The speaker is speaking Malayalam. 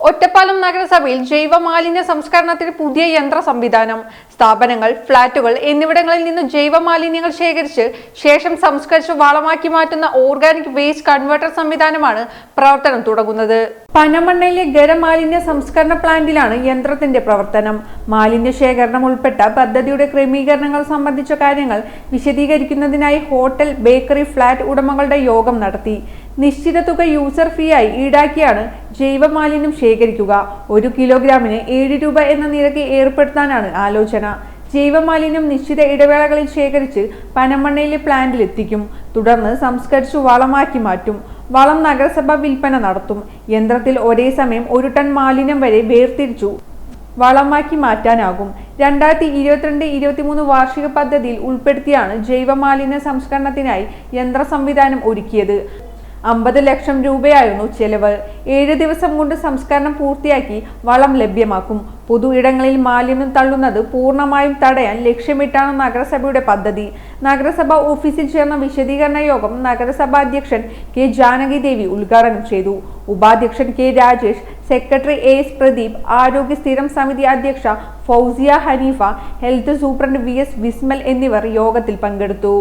Ottapalam നഗരസഭയിൽ ജൈവ മാലിന്യ സംസ്കരണത്തിന് പുതിയ യന്ത്ര സംവിധാനം സ്ഥാപനങ്ങൾ ഫ്ളാറ്റുകൾ എന്നിവിടങ്ങളിൽ നിന്ന് ജൈവ മാലിന്യങ്ങൾ ശേഖരിച്ച് ശേഷം സംസ്കരിച്ച് വളമാക്കി മാറ്റുന്ന ഓർഗാനിക് വേസ്റ്റ് കൺവേർട്ടർ സംവിധാനമാണ് പ്രവർത്തനം തുടങ്ങുന്നത്. പനമണ്ണയിലെ ഖരമാലിന്യ സംസ്കരണ പ്ലാന്റിലാണ് യന്ത്രത്തിന്റെ പ്രവർത്തനം. മാലിന്യ ശേഖരണം ഉൾപ്പെട്ട പദ്ധതിയുടെ ക്രമീകരണങ്ങൾ സംബന്ധിച്ച കാര്യങ്ങൾ വിശദീകരിക്കുന്നതിനായി ഹോട്ടൽ ബേക്കറി ഫ്ളാറ്റ് ഉടമകളുടെ യോഗം നടത്തി. നിശ്ചിത തുക യൂസർ ഫീ ആയി ഈടാക്കിയാണ് ജൈവമാലിന്യം ശേഖരിക്കുക ഒരു കിലോഗ്രാമിന് ഏഴ് രൂപ എന്ന നിരക്ക് ഏർപ്പെടുത്താനാണ് ആലോചന. ജൈവമാലിന്യം നിശ്ചിത ഇടവേളകളിൽ ശേഖരിച്ച് പനമണ്ണയിലെ പ്ലാന്റിൽ എത്തിക്കും. തുടർന്ന് സംസ്കരിച്ചു വളമാക്കി മാറ്റും. വളം നഗരസഭ വിൽപ്പന നടത്തും. യന്ത്രത്തിൽ ഒരേ സമയം ഒരു ടൺ മാലിന്യം വരെ വേർതിരിച്ചു വളമാക്കി മാറ്റാനാകും. രണ്ടായിരത്തി ഇരുപത്തിരണ്ട് ഇരുപത്തിമൂന്ന് വാർഷിക പദ്ധതിയിൽ ഉൾപ്പെടുത്തിയാണ് ജൈവമാലിന്യ സംസ്കരണത്തിനായി യന്ത്ര സംവിധാനം ഒരുക്കിയത്. അമ്പത് ലക്ഷം രൂപയായിരുന്നു ചെലവ്. ഏഴ് ദിവസം കൊണ്ട് സംസ്കരണം പൂർത്തിയാക്കി വളം ലഭ്യമാക്കും. പൊതു ഇടങ്ങളിൽ മാലിന്യം തള്ളുന്നത് പൂർണമായും തടയാൻ ലക്ഷ്യമിട്ടാണ് നഗരസഭയുടെ പദ്ധതി. നഗരസഭ ഓഫീസിൽ ചേർന്ന വിശദീകരണ യോഗം നഗരസഭാ അധ്യക്ഷൻ കെ ജാനകി ദേവി ഉദ്ഘാടനം ചെയ്തു. ഉപാധ്യക്ഷൻ K Rajesh secretary A S Pradeep ആരോഗ്യ സ്ഥിരം സമിതി അധ്യക്ഷ Fousiya Haneefa health superintendent V S Vismal എന്നിവർ യോഗത്തിൽ പങ്കെടുത്തു.